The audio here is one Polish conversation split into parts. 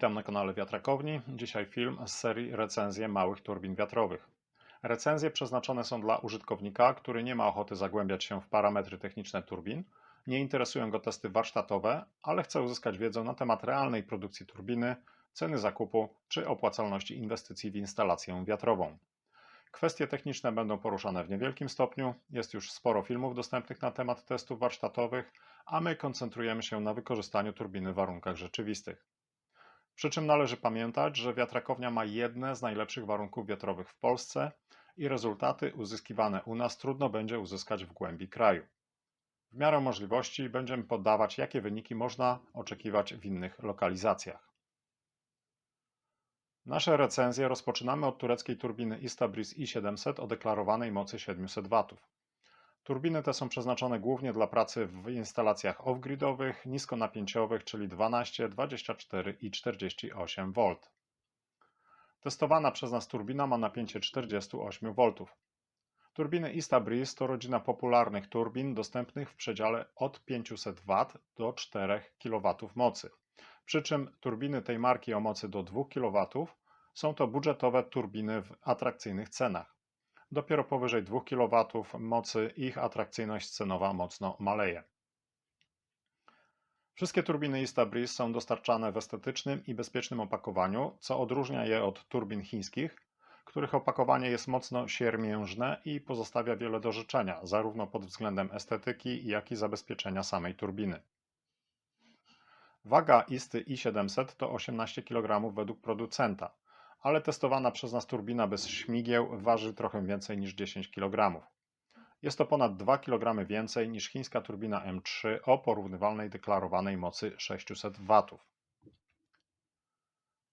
Witam na kanale Wiatrakowni. Dzisiaj film z serii recenzje małych turbin wiatrowych. Recenzje przeznaczone są dla użytkownika, który nie ma ochoty zagłębiać się w parametry techniczne turbin, nie interesują go testy warsztatowe, ale chce uzyskać wiedzę na temat realnej produkcji turbiny, ceny zakupu czy opłacalności inwestycji w instalację wiatrową. Kwestie techniczne będą poruszane w niewielkim stopniu. Jest już sporo filmów dostępnych na temat testów warsztatowych, a my koncentrujemy się na wykorzystaniu turbiny w warunkach rzeczywistych. Przy czym należy pamiętać, że wiatrakownia ma jedne z najlepszych warunków wiatrowych w Polsce i rezultaty uzyskiwane u nas trudno będzie uzyskać w głębi kraju. W miarę możliwości będziemy podawać, jakie wyniki można oczekiwać w innych lokalizacjach. Nasze recenzje rozpoczynamy od tureckiej turbiny Istabris i700 o deklarowanej mocy 700 W. Turbiny te są przeznaczone głównie dla pracy w instalacjach off-gridowych, niskonapięciowych, czyli 12, 24 i 48 V. Testowana przez nas turbina ma napięcie 48 V. Turbiny Istabris to rodzina popularnych turbin dostępnych w przedziale od 500 W do 4 kW mocy. Przy czym turbiny tej marki o mocy do 2 kW są to budżetowe turbiny w atrakcyjnych cenach. Dopiero powyżej 2 kW mocy ich atrakcyjność cenowa mocno maleje. Wszystkie turbiny Istabris są dostarczane w estetycznym i bezpiecznym opakowaniu, co odróżnia je od turbin chińskich, których opakowanie jest mocno siermiężne i pozostawia wiele do życzenia, zarówno pod względem estetyki, jak i zabezpieczenia samej turbiny. Waga Isty i700 to 18 kg według producenta, ale testowana przez nas turbina bez śmigieł waży trochę więcej niż 10 kg. Jest to ponad 2 kg więcej niż chińska turbina M3 o porównywalnej deklarowanej mocy 600 W.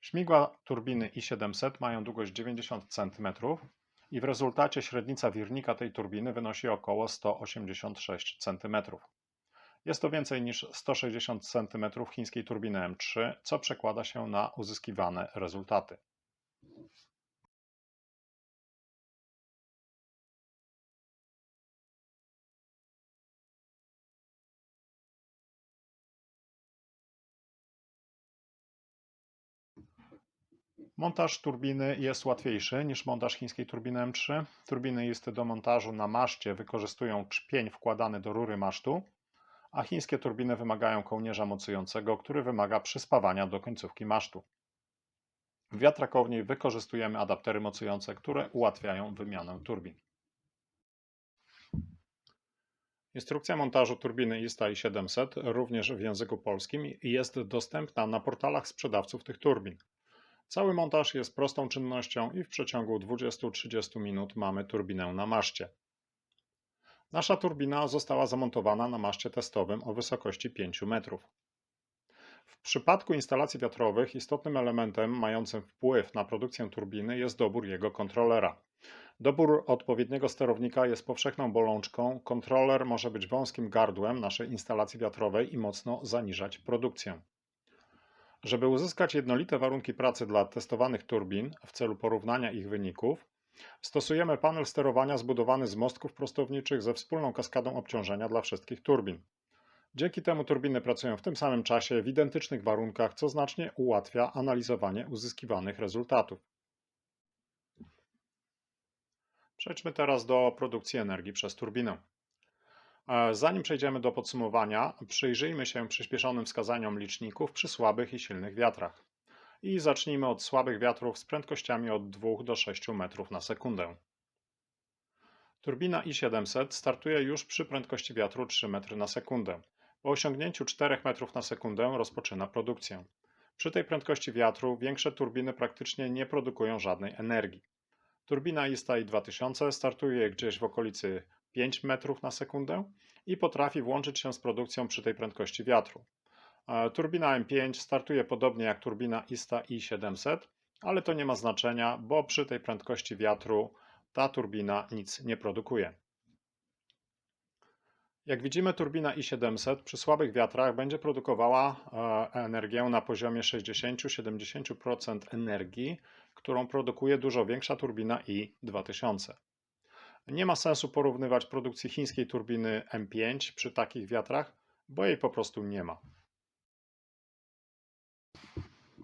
Śmigła turbiny i700 mają długość 90 cm i w rezultacie średnica wirnika tej turbiny wynosi około 186 cm. Jest to więcej niż 160 cm chińskiej turbiny M3, co przekłada się na uzyskiwane rezultaty. Montaż turbiny jest łatwiejszy niż montaż chińskiej turbiny M3. Turbiny jest do montażu na maszcie wykorzystują czpień wkładany do rury masztu, a chińskie turbiny wymagają kołnierza mocującego, który wymaga przyspawania do końcówki masztu. W wiatrakowni wykorzystujemy adaptery mocujące, które ułatwiają wymianę turbin. Instrukcja montażu turbiny ISTA i 700 również w języku polskim jest dostępna na portalach sprzedawców tych turbin. Cały montaż jest prostą czynnością i w przeciągu 20-30 minut mamy turbinę na maszcie. Nasza turbina została zamontowana na maszcie testowym o wysokości 5 metrów. W przypadku instalacji wiatrowych istotnym elementem mającym wpływ na produkcję turbiny jest dobór jego kontrolera. Dobór odpowiedniego sterownika jest powszechną bolączką. Kontroler może być wąskim gardłem naszej instalacji wiatrowej i mocno zaniżać produkcję. Żeby uzyskać jednolite warunki pracy dla testowanych turbin w celu porównania ich wyników, stosujemy panel sterowania zbudowany z mostków prostowniczych ze wspólną kaskadą obciążenia dla wszystkich turbin. Dzięki temu turbiny pracują w tym samym czasie w identycznych warunkach, co znacznie ułatwia analizowanie uzyskiwanych rezultatów. Przejdźmy teraz do produkcji energii przez turbinę. E, Zanim przejdziemy do podsumowania, przyjrzyjmy się przyspieszonym wskazaniom liczników przy słabych i silnych wiatrach. I zacznijmy od słabych wiatrów z prędkościami od 2 do 6 metrów na sekundę. Turbina i700 startuje już przy prędkości wiatru 3 metry na sekundę. Po osiągnięciu 4 metrów na sekundę rozpoczyna produkcję. Przy tej prędkości wiatru większe turbiny praktycznie nie produkują żadnej energii. Turbina ISTA 2000 startuje gdzieś w okolicy 5 metrów na sekundę i potrafi włączyć się z produkcją przy tej prędkości wiatru. E, Turbina M5 startuje podobnie jak turbina ISTA i700, ale to nie ma znaczenia, bo przy tej prędkości wiatru ta turbina nic nie produkuje. Jak widzimy, turbina i700 przy słabych wiatrach będzie produkowała e, energię na poziomie 60-70% energii, którą produkuje dużo większa turbina i2000. Nie ma sensu porównywać produkcji chińskiej turbiny M5 przy takich wiatrach, bo jej po prostu nie ma.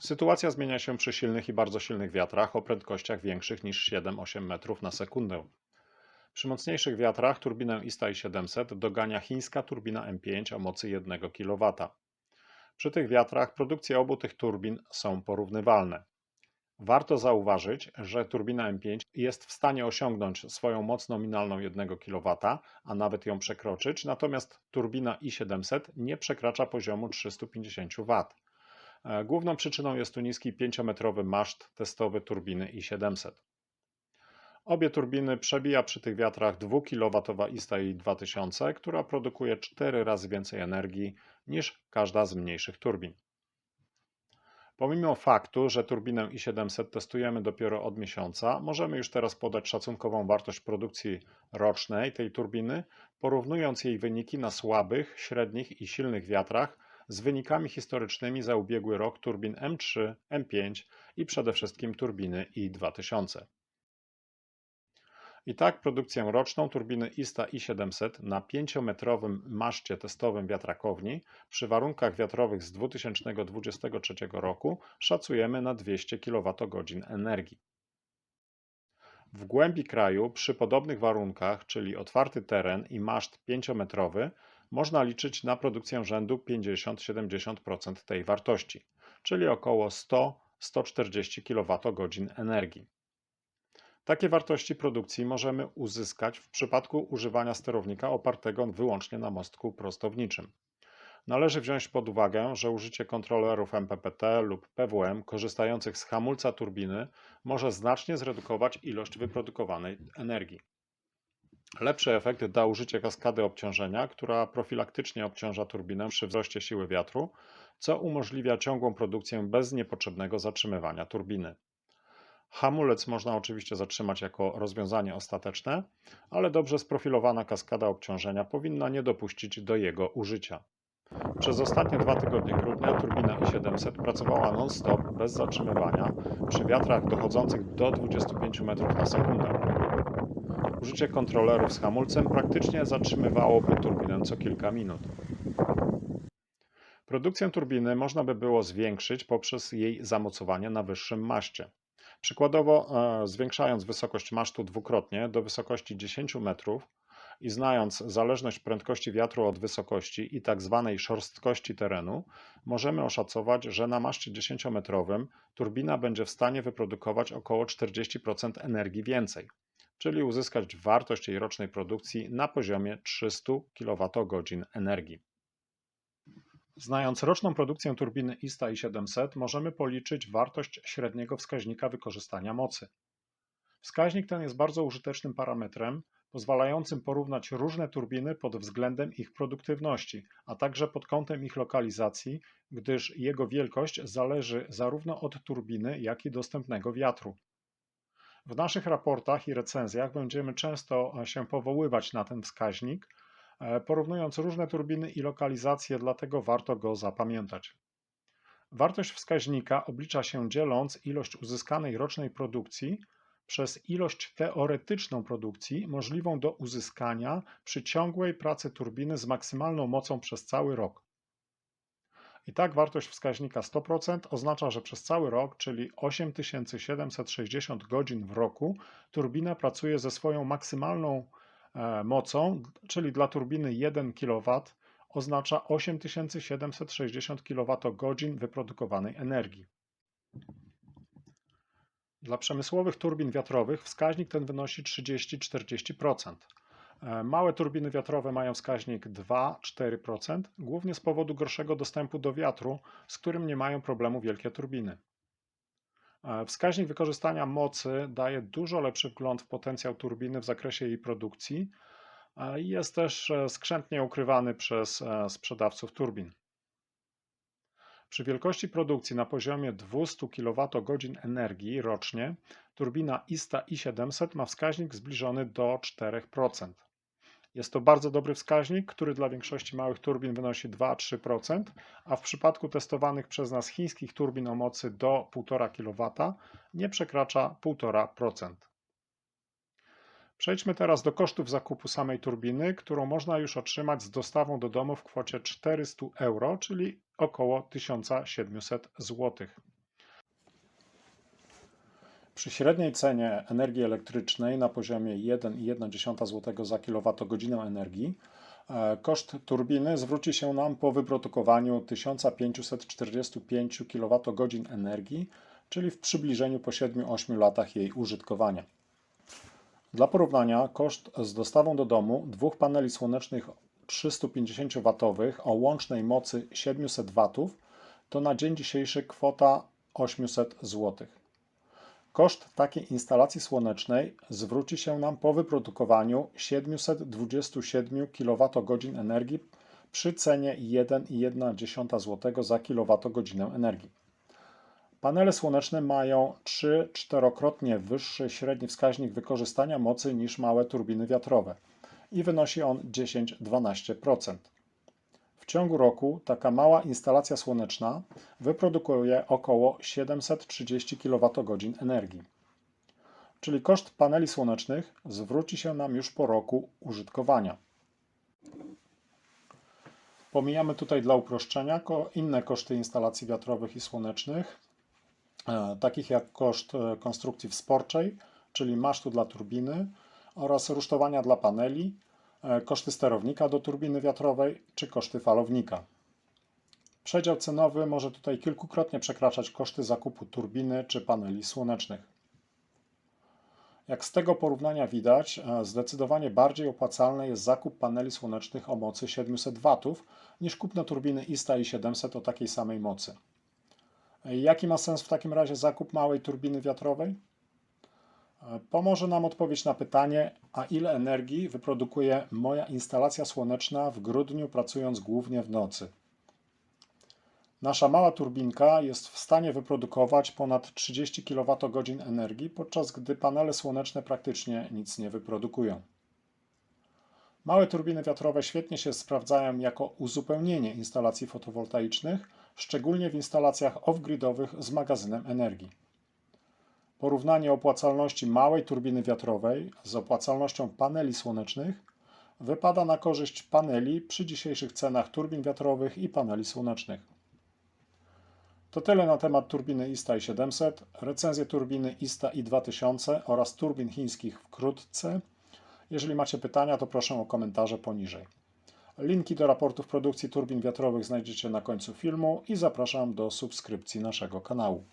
Sytuacja zmienia się przy silnych i bardzo silnych wiatrach o prędkościach większych niż 7-8 metrów na sekundę. Przy mocniejszych wiatrach turbinę Istai 700 dogania chińska turbina M5 o mocy 1 kW. Przy tych wiatrach produkcje obu tych turbin są porównywalne. Warto zauważyć, że turbina M5 jest w stanie osiągnąć swoją moc nominalną 1 kW, a nawet ją przekroczyć, natomiast turbina i700 nie przekracza poziomu 350 W. E, Główną przyczyną jest tu niski 5-metrowy maszt testowy turbiny i700. Obie turbiny przebija przy tych wiatrach 2 kW Istai 2000, która produkuje 4 razy więcej energii niż każda z mniejszych turbin. Pomimo faktu, że turbinę i700 testujemy dopiero od miesiąca, możemy już teraz podać szacunkową wartość produkcji rocznej tej turbiny, porównując jej wyniki na słabych, średnich i silnych wiatrach z wynikami historycznymi za ubiegły rok turbin M3, M5 i przede wszystkim turbiny i2000. I tak produkcję roczną turbiny ISTA i700 na 5-metrowym maszcie testowym wiatrakowni przy warunkach wiatrowych z 2023 roku szacujemy na 200 kWh energii. W głębi kraju przy podobnych warunkach, czyli otwarty teren i maszt 5-metrowy, można liczyć na produkcję rzędu 50-70% tej wartości, czyli około 100-140 kWh energii. Takie wartości produkcji możemy uzyskać w przypadku używania sterownika opartego wyłącznie na mostku prostowniczym. Należy wziąć pod uwagę, że użycie kontrolerów MPPT lub PWM korzystających z hamulca turbiny może znacznie zredukować ilość wyprodukowanej energii. Lepszy efekt da użycie kaskady obciążenia, która profilaktycznie obciąża turbinę przy wzroście siły wiatru, co umożliwia ciągłą produkcję bez niepotrzebnego zatrzymywania turbiny. Hamulec można oczywiście zatrzymać jako rozwiązanie ostateczne, ale dobrze sprofilowana kaskada obciążenia powinna nie dopuścić do jego użycia. Przez ostatnie dwa tygodnie grudnia turbina i700 pracowała non-stop bez zatrzymywania przy wiatrach dochodzących do 25 m na sekundę. Użycie kontrolerów z hamulcem praktycznie zatrzymywałoby turbinę co kilka minut. Produkcję turbiny można by było zwiększyć poprzez jej zamocowanie na wyższym maście. Przykładowo, e, zwiększając wysokość masztu dwukrotnie do wysokości 10 metrów i znając zależność prędkości wiatru od wysokości i tak zwanej szorstkości terenu, możemy oszacować, że na maszcie 10-metrowym turbina będzie w stanie wyprodukować około 40% energii więcej, czyli uzyskać wartość jej rocznej produkcji na poziomie 300 kWh energii. Znając roczną produkcję turbiny ISTA i700 możemy policzyć wartość średniego wskaźnika wykorzystania mocy. Wskaźnik ten jest bardzo użytecznym parametrem, pozwalającym porównać różne turbiny pod względem ich produktywności, a także pod kątem ich lokalizacji, gdyż jego wielkość zależy zarówno od turbiny, jak i dostępnego wiatru. W naszych raportach i recenzjach będziemy często się powoływać na ten wskaźnik, porównując różne turbiny i lokalizacje, dlatego warto go zapamiętać. Wartość wskaźnika oblicza się dzieląc ilość uzyskanej rocznej produkcji przez ilość teoretyczną produkcji możliwą do uzyskania przy ciągłej pracy turbiny z maksymalną mocą przez cały rok. I tak wartość wskaźnika 100% oznacza, że przez cały rok, czyli 8760 godzin w roku, turbina pracuje ze swoją maksymalną E, mocą, czyli dla turbiny 1 kW oznacza 8760 kWh wyprodukowanej energii. Dla przemysłowych turbin wiatrowych wskaźnik ten wynosi 30-40%. E, małe turbiny wiatrowe mają wskaźnik 2-4%, głównie z powodu gorszego dostępu do wiatru, z którym nie mają problemu wielkie turbiny. E, wskaźnik wykorzystania mocy daje dużo lepszy wgląd w potencjał turbiny w zakresie jej produkcji e, i jest też e, skrzętnie ukrywany przez sprzedawców turbin. Przy wielkości produkcji na poziomie 200 kWh energii rocznie turbina ISTA i700 ma wskaźnik zbliżony do 4%. Jest to bardzo dobry wskaźnik, który dla większości małych turbin wynosi 2-3%, a w przypadku testowanych przez nas chińskich turbin o mocy do 1,5 kW nie przekracza 1,5%. Przejdźmy teraz do kosztów zakupu samej turbiny, którą można już otrzymać z dostawą do domu w kwocie 400 euro, czyli około 1700 zł. Przy średniej cenie energii elektrycznej na poziomie 1,1 zł za kWh energii, e, koszt turbiny zwróci się nam po wyprodukowaniu 1545 kWh energii, czyli w przybliżeniu po 7-8 latach jej użytkowania. Dla porównania, koszt z dostawą do domu dwóch paneli słonecznych 350W o łącznej mocy 700 W to na dzień dzisiejszy kwota 800 zł. Koszt takiej instalacji słonecznej zwróci się nam po wyprodukowaniu 727 kWh energii przy cenie 1,1 zł za kWh energii. Panele słoneczne mają 3-4krotnie wyższy średni wskaźnik wykorzystania mocy niż małe turbiny wiatrowe i wynosi on 10-12%. W ciągu roku taka mała instalacja słoneczna wyprodukuje około 730 kWh energii. Czyli koszt paneli słonecznych zwróci się nam już po roku użytkowania. Pomijamy tutaj dla uproszczenia inne koszty instalacji wiatrowych i słonecznych, e, takich jak koszt e, konstrukcji wsporczej, czyli masztu dla turbiny oraz rusztowania dla paneli, koszty sterownika do turbiny wiatrowej czy koszty falownika. Przedział cenowy może tutaj kilkukrotnie przekraczać koszty zakupu turbiny czy paneli słonecznych. Jak z tego porównania widać, e, zdecydowanie bardziej opłacalny jest zakup paneli słonecznych o mocy 700 W niż kupno turbiny ISTA i 700 o takiej samej mocy. E, Jaki ma sens w takim razie zakup małej turbiny wiatrowej? Pomoże nam odpowiedź na pytanie, a ile energii wyprodukuje moja instalacja słoneczna w grudniu, pracując głównie w nocy. Nasza mała turbinka jest w stanie wyprodukować ponad 30 kWh energii, podczas gdy panele słoneczne praktycznie nic nie wyprodukują. Małe turbiny wiatrowe świetnie się sprawdzają jako uzupełnienie instalacji fotowoltaicznych, szczególnie w instalacjach off-gridowych z magazynem energii. Porównanie opłacalności małej turbiny wiatrowej z opłacalnością paneli słonecznych wypada na korzyść paneli przy dzisiejszych cenach turbin wiatrowych i paneli słonecznych. To tyle na temat turbiny ISTA i700, recenzję turbiny ISTA i2000 oraz turbin chińskich wkrótce. Jeżeli macie pytania, to proszę o komentarze poniżej. Linki do raportów produkcji turbin wiatrowych znajdziecie na końcu filmu i zapraszam do subskrypcji naszego kanału.